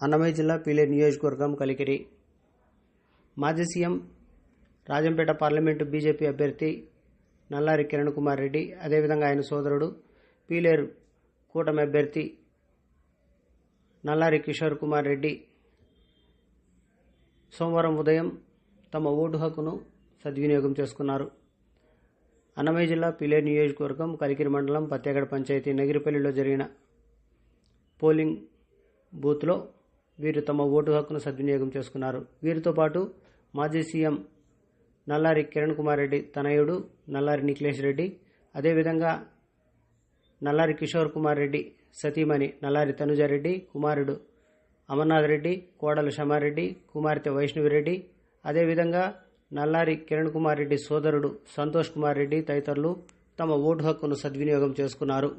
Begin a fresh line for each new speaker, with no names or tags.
అన్నమయ్య జిల్లా పీలే నియోజకవర్గం కలికిరి. మాజీ సీఎం రాజంపేట పార్లమెంటు బీజేపీ అభ్యర్థి నల్లారి కిరణ్ కుమార్ రెడ్డి అదేవిధంగా ఆయన సోదరుడు పీలేరు కూటమి అభ్యర్థి నల్లారి కిషోర్ కుమార్ రెడ్డి సోమవారం ఉదయం తమ ఓటు హక్కును సద్వినియోగం చేసుకున్నారు. అన్నమయ్య జిల్లా పిలేరు నియోజకవర్గం కలికిరి మండలం పత్యాగడ పంచాయతీ నగిరిపల్లిలో జరిగిన పోలింగ్ బూత్లో వీరు తమ ఓటు హక్కును సద్వినియోగం చేసుకున్నారు. వీరితో పాటు మాజీ సీఎం నల్లారి కిరణ్ కుమార్ రెడ్డి తనయుడు నల్లారి నిఖిలేష్ రెడ్డి అదేవిధంగా నల్లారి కిషోర్ కుమార్ రెడ్డి సతీమణి నల్లారి తనుజారెడ్డి కుమారుడు అమర్నాథ్ రెడ్డి కోడలు షమారెడ్డి కుమార్తె వైష్ణవిరెడ్డి అదేవిధంగా నల్లారి కిరణ్ కుమార్ రెడ్డి సోదరుడు సంతోష్ కుమార్ రెడ్డి తదితరులు తమ ఓటు హక్కును సద్వినియోగం చేసుకున్నారు.